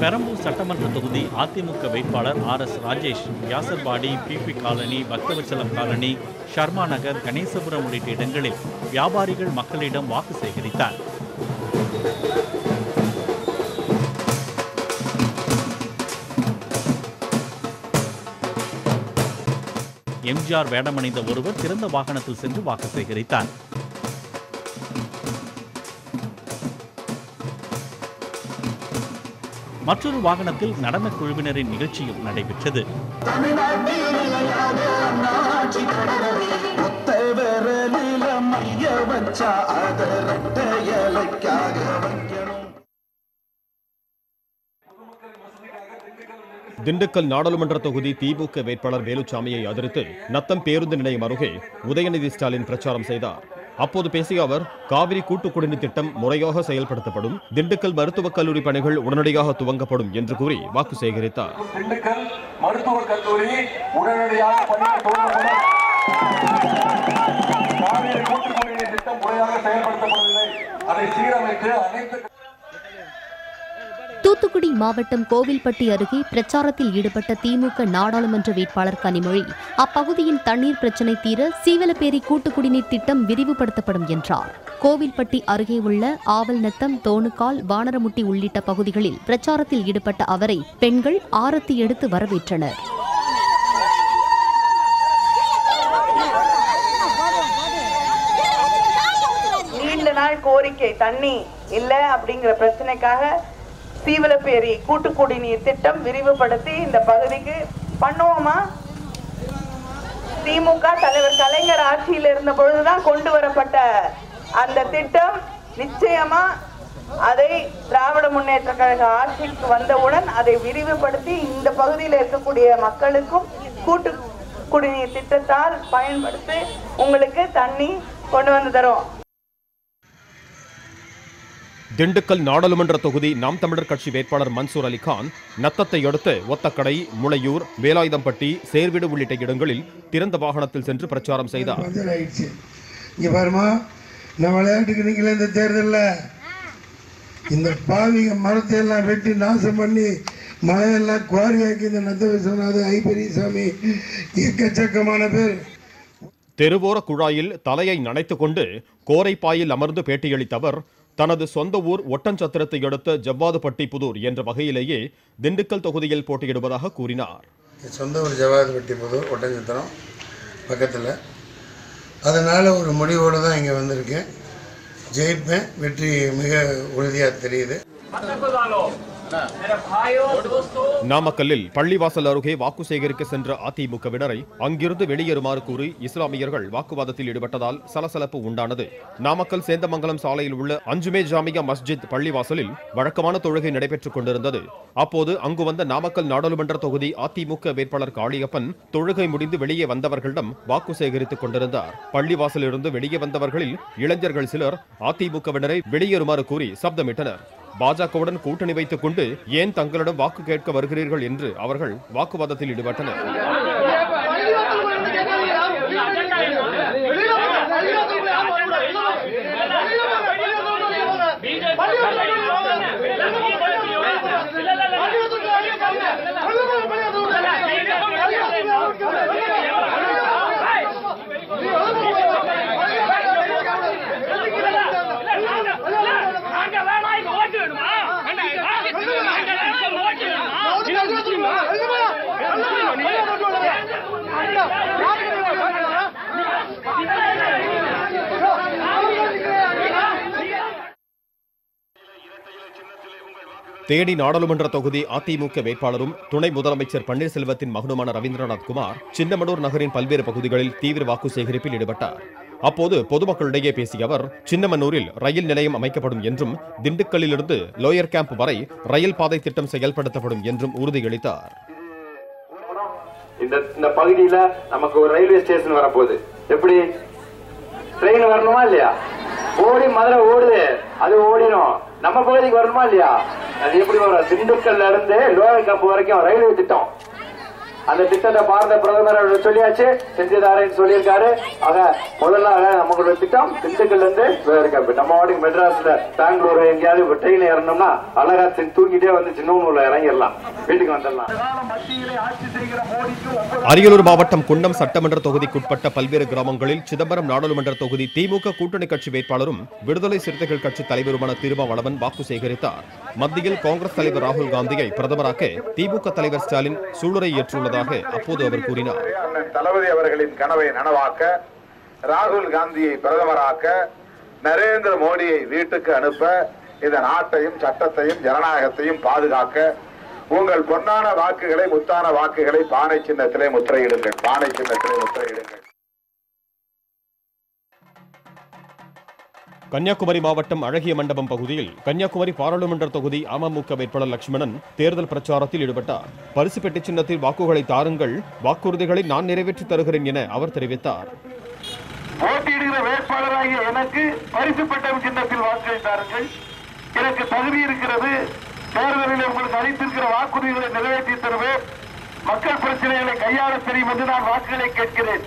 பெரம்பூர் சட்டமன்ற தொகுதி அதிமுக வேட்பாளர் R S Rajesh Vyasarpadi BB colony Bhaktavatsalam colony Sharma Nagar Ganesapuram உள்ளிட்ட இடங்களில் வியாபாரிகள் மக்களிடம் வாக்கு சேகரித்தார். எம்ஜிஆர் வேடமணிந்த ஒருவர் திறந்த வாகனத்தில் சென்று வாக்கு சேகரித்தார். மற்றொரு வாகனத்தில் நடனக் குழுவினரின் நிகழ்ச்சியும் நடைபெற்றது. திண்டுக்கல் நாடாளுமன்ற தொகுதி திமுக வேட்பாளர் வேலுச்சாமியை அதிர்த்து நத்தம் பேருந்து நிலையம் அருகே உதயநிதி ஸ்டாலின் பிரச்சாரம் செய்தார். அப்போது பேசிய அவர் காவிரி கூட்டு குடிநீர் திட்டம் முறையாக செயல்படுத்தப்படும் திண்டுக்கல் மருத்துவக் கல்லூரி பணிகள் உடனடியாக துவங்கப்படும் என்று கூறி வாக்கு சேகரித்தார். திண்டுக்கல் மருத்துவக் கல்லூரி உடனடியாக காவிரி கூட்டு குடிநீர் திட்டம் முறையாக செயல்படுத்தப்படவில்லை. அதை சீரமைத்து அனைத்து தூத்துக்குடி மாவட்டம் கோவில்பட்டி அருகே பிரச்சாரத்தில் ஈடுபட்ட திமுக நாடாளுமன்ற வேட்பாளர் கனிமொழி அப்பகுதியின் தண்ணீர் பிரச்சினை தீர சீவலப்பேரி கூட்டு குடிநீர் திட்டம் விரிவுபடுத்தப்படும் என்றார். கோவில்பட்டி அருகே உள்ள ஆவல் நத்தம் தோணுக்கால் வானரமுட்டி உள்ளிட்ட பகுதிகளில் பிரச்சாரத்தில் ஈடுபட்ட அவரை பெண்கள் ஆரத்தி எடுத்து வரவேற்றனர். நீண்ட நாள் கோரிக்கை தண்ணி இல்ல அப்படிங்கிற பிரச்சனைக்காக சீவலப்பேரி கூட்டு குடிநீர் திட்டம் விரிவுபடுத்தி இந்த பகுதிக்கு பண்ணுவோமா? திமுக தலைவர் கலைஞர் ஆட்சியில் இருந்த பொழுதுதான் கொண்டு வரப்பட்ட அந்த திட்டம். நிச்சயமா அதை திராவிட முன்னேற்ற கழக ஆட்சிக்கு வந்தவுடன் அதை விரிவுபடுத்தி இந்த பகுதியில் இருக்கக்கூடிய மக்களுக்கும் கூட்டு குடிநீர் திட்டத்தால் பயன்படுத்தி உங்களுக்கு தண்ணி கொண்டு வந்து தரும். திண்டுக்கல் நாடாளுமன்ற தொகுதி நாம் தமிழர் கட்சி வேட்பாளர் மன்சூர் அலிகான் நத்தத்தை அடுத்து ஒத்தக்கடை முளையூர் வேலாயுதம்பட்டி சேர்வீடு உள்ளிட்ட இடங்களில் திறந்த வாகனத்தில் சென்று பிரச்சாரம் செய்தார். இங்கே பாருமா நான் விளையாட்டுக்கு நிற்கல இந்த தேர்தலில்? இந்த பாவிங்க மரத்தை எல்லாம் வெட்டி நாசம் பண்ணி மலையெல்லாம் குவாரியாக்கி இந்த நத்த விஸ்வநாத ஐபெரியசாமி எக்கச்சக்கமான பேர். தெருவோர குழாயில் தலையை நனைத்துக் கொண்டு கோரைப்பாயில் அமர்ந்து பேட்டியளித்த அவர் தனது சொந்த ஊர் ஒட்டன்சத்திரத்தை அடுத்த ஜவ்வாதுபட்டி புதூர் என்ற வகையிலேயே திண்டுக்கல் தொகுதியில் போட்டியிடுவதாக கூறினார். என் சொந்த ஊர் ஜவாதுபட்டி புதூர் ஒட்டஞ்சத்திரம் பக்கத்தில். அதனால் ஒரு முடிவோடு தான் இங்கே வந்திருக்கேன். ஜெயிப்பேன் வெற்றி மிக உறுதியாக தெரியுது. நாமக்கல்லில் பள்ளிவாசல் அருகே வாக்கு சேகரிக்க சென்ற அதிமுகவினரை அங்கிருந்து வெளியேறுமாறு கூறி இஸ்லாமியர்கள் வாக்குவாதத்தில் ஈடுபட்டதால் சலசலப்பு உண்டானது. நாமக்கல் சேந்தமங்கலம் சாலையில் உள்ள அஞ்சுமே ஜாமியா மஸ்ஜித் பள்ளிவாசலில் வழக்கமான தொழுகை நடைபெற்றுக் கொண்டிருந்தது. அப்போது அங்கு வந்த நாமக்கல் நாடாளுமன்ற தொகுதி அதிமுக வேட்பாளர் காளியப்பன் தொழுகை முடிந்து வெளியே வந்தவர்களிடம் வாக்கு சேகரித்துக் கொண்டிருந்தார். பள்ளிவாசலிலிருந்து வெளியே வந்தவர்களில் இளைஞர்கள் சிலர் அதிமுகவினரை வெளியேறுமாறு கூறி சப்தமிட்டனர். பாஜகவுடன் கூட்டணி வைத்துக் கொண்டு ஏன் தங்களிடம் வாக்கு கேட்க வருகிறீர்கள் என்று அவர்கள் வாக்குவாதத்தில் ஈடுபட்டனர். தேனி நாடாளுமன்ற தொகுதி அதிமுக வேட்பாளரும் துணை முதலமைச்சர் பன்னீர்செல்வத்தின் மகனுமான ரவீந்திரநாத் குமார் சின்னமனூர் நகரின் பல்வேறு பகுதிகளில் தீவிர வாக்கு சேகரிப்பில் ஈடுபட்டார். அப்போது பொதுமக்களிடையே பேசிய அவர் சின்னமனூரில் ரயில் நிலையம் அமைக்கப்படும் என்றும் திண்டுக்கல்லிலிருந்து லோயர் கேம்ப் வரை ரயில் பாதை திட்டம் செயல்படுத்தப்படும் என்றும் உறுதியளித்தார். இந்த இந்த பகுதியில நமக்கு ஒரு ரயில்வே ஸ்டேஷன் வரப்போகுது. எப்படி? ட்ரெயின் வரணுமா இல்லையா? ஓடி மதுரை ஓடுது. அது ஓடிடும் நம்ம பகுதிக்கு வரணுமா இல்லையா? அது எப்படி வரும்? திண்டுக்கல்ல இருந்து லோயர் கப் வரைக்கும் ரயில்வே திட்டம். அந்த திட்டத்தை பாரத பிரதமர் சொல்லியாச்சு செஞ்சு சொல்லியிருக்காரு. ஆக முதல்ல நம்மளுடைய திட்டம் திண்டுக்கல்ல இருந்து வேறு நம்ம வாட்டுக்கு மெட்ராஸ்ல பெங்களூர் எங்கேயாவது ட்ரெயின் ஏறணும்னா அழகா தூங்கிட்டே வந்து சின்னூர்ல இறங்கிடலாம். வீட்டுக்கு வந்துடலாம். அரியலூர் மாவட்டம் குண்டம் சட்டமன்ற தொகுதிக்குட்பட்ட பல்வேறு கிராமங்களில் சிதம்பரம் நாடாளுமன்ற தொகுதி திமுக கூட்டணி கட்சி வேட்பாளரும் விடுதலை சிறுத்தைகள் கட்சி தலைவருமான திருமாவளவன் வாக்கு சேகரித்தார். மத்தியில் காங்கிரஸ் தலைவர் ராகுல் காந்தியை பிரதமராக்க திமுக தலைவர் ஸ்டாலின் சூளுரை ஏற்றுள்ளதாக அப்போது அவர் கூறினார். தளபதி அவர்களின் கனவை நனவாக்க ராகுல் காந்தியை பிரதமராக்க நரேந்திர மோடியை வீட்டுக்கு அனுப்ப இந்த நாட்டையும் சட்டத்தையும் ஜனநாயகத்தையும் பாதுகாக்க உங்கள் பொன்னான வாக்குகளை முத்தான வாக்குகளை பானை சின்னத்திலே முத்திரையிடுங்கள். பானை சின்னத்திலே முத்திரையிடுங்கள். கன்னியாகுமரி மாவட்டம் அழகிய மண்டபம் பகுதியில் கன்னியாகுமரி பாராளுமன்ற தொகுதி அமமுக வேட்பாளர் லட்சுமணன் தேர்தல் பிரச்சாரத்தில் ஈடுபட்டார். பரிசு பெட்டி சின்னத்தில் வாக்குகளை தாருங்கள் வாக்குறுதிகளை நான் நிறைவேற்றி தருகிறேன் என அவர் தெரிவித்தார். போட்டியிடுகிற வேட்பாளராகிய எனக்கு பரிசு பெற்ற சின்னத்தில் வாக்களித்தார்கள் எனக்கு தகுதி இருக்கிறது. தேர்தலில் உங்களுக்கு அளித்திருக்கிற வாக்குறுதிகளை நிறைவேற்றி தருவேன். மக்கள் பிரச்சனைகளை கையாள தெரியும் என்று நான் வாக்குகளை கேட்கிறேன்.